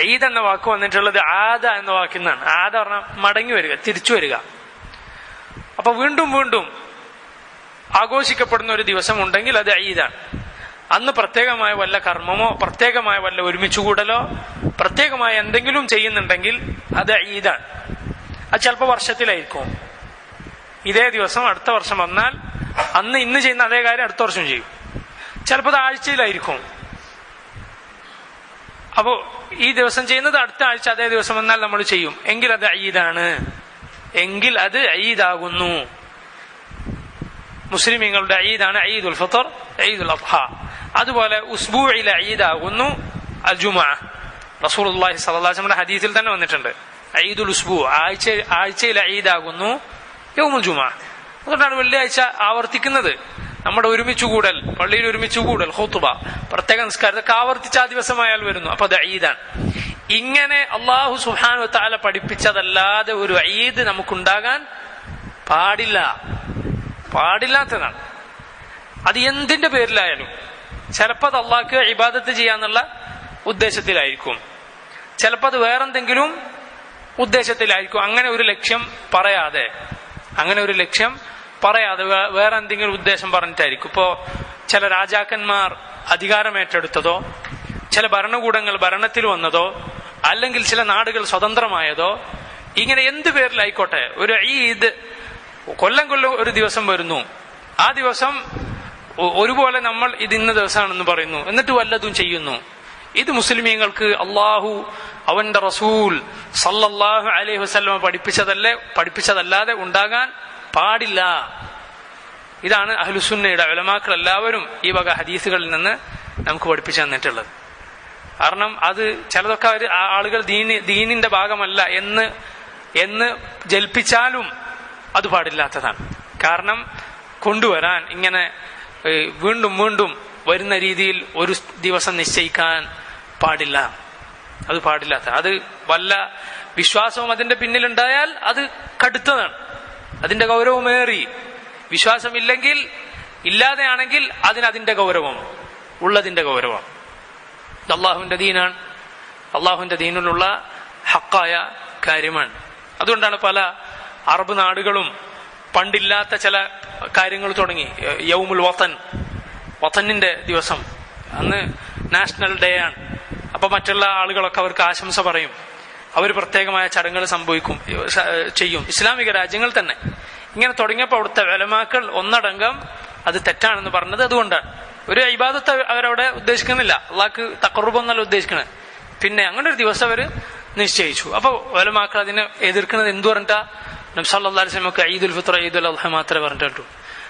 ഈദ് എന്ന വാക്ക് വന്നിട്ടുള്ളത് ആദ എന്ന വാക്കിൽ നിന്നാണ് ആദ പറഞ്ഞാൽ മടങ്ങി വരിക തിരിച്ചു വരിക. അപ്പൊ വീണ്ടും വീണ്ടും ആഘോഷിക്കപ്പെടുന്ന ഒരു ദിവസം ഉണ്ടെങ്കിൽ അത് ഈദാണ്. അന്ന് പ്രത്യേകമായ വല്ല കർമ്മമോ പ്രത്യേകമായ വല്ല ഒരുമിച്ച് കൂടലോ പ്രത്യേകമായ എന്തെങ്കിലും ചെയ്യുന്നുണ്ടെങ്കിൽ അത് ഈദാണ്. അത് ചിലപ്പോൾ വർഷത്തിലായിരിക്കും. ഇതേ ദിവസം അടുത്ത വർഷം വന്നാൽ അന്ന് ഇന്ന് ചെയ്യുന്ന അതേ കാര്യം അടുത്ത വർഷം ചെയ്യും. ചിലപ്പോൾ അത് ആഴ്ചയിലായിരിക്കും. അപ്പോ ഈ ദിവസം ചെയ്യുന്നത് അടുത്ത ആഴ്ച അതേ ദിവസം വന്നാൽ നമ്മൾ ചെയ്യും. എങ്കിൽ അത് ഈദാണ്. എങ്കിൽ അത് ഈദാകുന്നു. മുസ്ലിമീങ്ങളുടെ ഈദാണ് ഈദുൽ ഫത്തർ ഈദുൽ അബ്ഹ അതുപോലെ ഉസ്ബൂയിലെ ഈദാകുന്നു അൽ ജുമാ റസൂലുള്ളാഹി സ്വല്ലല്ലാഹു അലൈഹി വസല്ലം ഹദീസിൽ തന്നെ വന്നിട്ടുണ്ട്. ഈദുൽ ഉസ്ബു ആഴ്ച ആഴ്ചയിലെ ഈദാകുന്നു യൗമുൽ ജുമാ. അതുകൊണ്ടാണ് വെള്ളിയാഴ്ച ആവർത്തിക്കുന്നത്. നമ്മുടെ ഒരുമിച്ച് കൂടൽ പള്ളിയിൽ ഒരുമിച്ച് കൂടൽ ഹോത്തുബ പ്രത്യേക നിസ്കാരത്തൊക്കെ ആവർത്തിച്ച് ആ ദിവസമായാൽ വരുന്നു. അപ്പൊ അത് ഈദാണ്. ഇങ്ങനെ അള്ളാഹു സുഹാനു താല പഠിപ്പിച്ചതല്ലാതെ ഒരു ഈദ് നമുക്കുണ്ടാകാൻ പാടില്ല. പാടില്ലാത്തതാണ്. അത് എന്തിന്റെ പേരിലായാലും ചിലപ്പോൾ അത് അള്ളാഹ്ക്ക് ഇബാദത്ത് ചെയ്യാന്നുള്ള ഉദ്ദേശത്തിലായിരിക്കും. ചിലപ്പോൾ അത് വേറെന്തെങ്കിലും ഉദ്ദേശത്തിലായിരിക്കും. അങ്ങനെ ഒരു ലക്ഷ്യം പറയാതെ അങ്ങനെ ഒരു ലക്ഷ്യം പറയാതെ വേറെ എന്തെങ്കിലും ഉദ്ദേശം പറഞ്ഞിട്ടായിരിക്കും. ഇപ്പോ ചില രാജാക്കന്മാർ അധികാരമേറ്റെടുത്തതോ ചില ഭരണകൂടങ്ങൾ ഭരണത്തിൽ വന്നതോ അല്ലെങ്കിൽ ചില നാടുകൾ സ്വതന്ത്രമായതോ ഇങ്ങനെ എന്ത് പേരിലായിക്കോട്ടെ? ഒരു ഈദ് കൊല്ലം കൊല്ലം ഒരു ദിവസം വരുന്നു. ആ ദിവസം ഒരുപോലെ നമ്മൾ ഇത് ഇന്ന ദിവസമാണെന്ന് പറയുന്നു. എന്നിട്ട് വല്ലതും ചെയ്യുന്നു. ഇത് മുസ്ലിമീങ്ങൾക്ക് അള്ളാഹു അവന്റെ റസൂൽ സല്ലല്ലാഹു അലൈഹി വസ്ലമ പഠിപ്പിച്ചതല്ലേ പഠിപ്പിച്ചതല്ലാതെ ഉണ്ടാകാൻ പാടില്ല. ഇതാണ് അഹ്ലുസുന്നയുടെ ഉലമാക്കൾ എല്ലാവരും ഈ വക ഹദീസുകളിൽ നിന്ന് നമുക്ക് പഠിപ്പിച്ചു തന്നിട്ടുള്ളത്. കാരണം അത് ചിലതൊക്കെ അവർ ആളുകൾ ദീനി ദീനിന്റെ ഭാഗമല്ല എന്ന് എന്ന് ജൽപ്പിച്ചാലും അത് പാടില്ലാത്തതാണ്. കാരണം കൊണ്ടുവരാൻ ഇങ്ങനെ വീണ്ടും വീണ്ടും വരുന്ന രീതിയിൽ ഒരു ദിവസം നിശ്ചയിക്കാൻ പാടില്ല. അത് പാടില്ലാത്ത. അത് വല്ല വിശ്വാസവും അതിന്റെ പിന്നിലുണ്ടായാൽ അത് കടുത്തതാണ്. അതിന്റെ ഗൗരവമേറി വിശ്വാസമില്ലെങ്കിൽ ഇല്ലാതെയാണെങ്കിൽ അതിന് അതിന്റെ ഗൗരവം ഉള്ളതിന്റെ ഗൗരവം. അള്ളാഹുവിന്റെ ദീനാണ്. അള്ളാഹുവിന്റെ ദീനിലുള്ള ഹക്കായ കാര്യമാണ്. അതുകൊണ്ടാണ് പല അറബ് നാടുകളും പണ്ടില്ലാത്ത ചില കാര്യങ്ങൾ തുടങ്ങി. യൗമുൽ വത്തൻ വത്തനിന്റെ ദിവസം. അന്ന് നാഷണൽ ഡേ ആണ്. മറ്റുള്ള ആളുകളൊക്കെ അവർക്ക് ആശംസ പറയും. അവർ പ്രത്യേകമായ ചടങ്ങുകൾ സംഭവിക്കും ചെയ്യും. ഇസ്ലാമിക രാജ്യങ്ങൾ തന്നെ. ഇങ്ങനെ തുടങ്ങിയപ്പോൾ അവിടുത്തെ വിലമാക്കൾ ഒന്നടങ്കം അത് തെറ്റാണെന്ന് പറഞ്ഞത് അതുകൊണ്ടാണ്. ഒരു ഇബാദത്ത് അവരവിടെ ഉദ്ദേശിക്കുന്നില്ല. അള്ളാഹ്ക്ക് തക്കറുബൊന്നല്ല ഉദ്ദേശിക്കണേ. പിന്നെ അങ്ങനെ ഒരു ദിവസം അവർ നിശ്ചയിച്ചു. അപ്പൊ വലമാക്കൾ അതിനെ എതിർക്കുന്നത് എന്തു പറഞ്ഞിട്ടാ? നബ്സല്ലാസ്ലമൊക്കെ ഉൽ ഫിത്ര ഉൽ അൽഹ മാത്രമേ പറഞ്ഞിട്ടുള്ളൂ.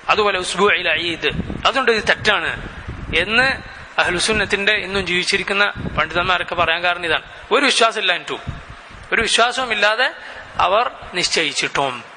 അതുപോലെ ഉസ്ബു അയിൽ ഈദ്. അതുകൊണ്ട് ഇത് തെറ്റാണ്. എന്ന് അഹ്ലുസുന്നത്തിന്റെ ഇന്നും ജീവിച്ചിരിക്കുന്ന പണ്ഡിതന്മാരൊക്കെ പറയാൻ കാരണം ഇതാണ്. ഒരു വിശ്വാസം ഇല്ല ഒരു വിശ്വാസവും ഇല്ലാതെ അവർ നിശ്ചയിച്ചിട്ടും.